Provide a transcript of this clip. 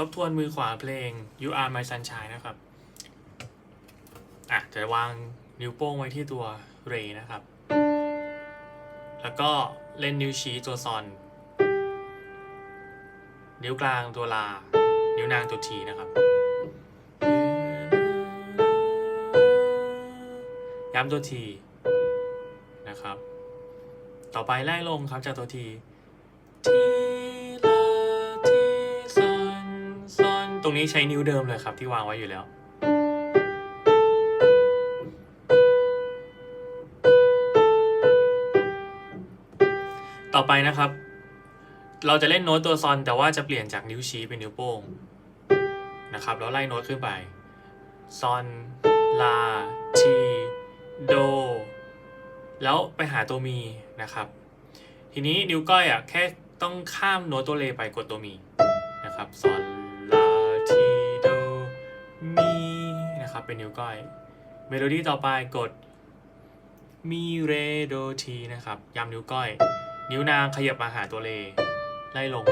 ทบทวนมือขวาเพลง You Are My Sunshine นะครับ อะ จะวางนิ้วโป้งไว้ที่ตัวเรนะครับ แล้วก็เล่นนิ้วชี้ตัวซอน นิ้วกลางตัวลา นิ้วนางตัวทีนะครับ ย้ำตัวทีนะครับ ต่อไปไล่ลงครับจากตัวทีที รงนี้ใช้นิ้วเดิมเลยครับที่วางไว้อยู่แล้ว ต่อไปนะครับ เราจะเล่นโน้ตตัวซอนแต่ว่าจะเปลี่ยนจากนิ้วชี้เป็นนิ้วโป้งนะครับแล้วไล่โน้ตขึ้นไปซอนลาทีโด แล้วไปหาตัวมีนะครับ ทีนี้นิ้วก้อยอะแค่ต้องข้ามโน้ตตัวเลไปกดตัวมีนะครับซอน นะครับเป็นนิ้วก้อย เมโลดี้ต่อไปกดมีเรโดทีนะครับย้ำนิ้วก้อย นิ้วนางขยับมาหาตัวเลไล่ลง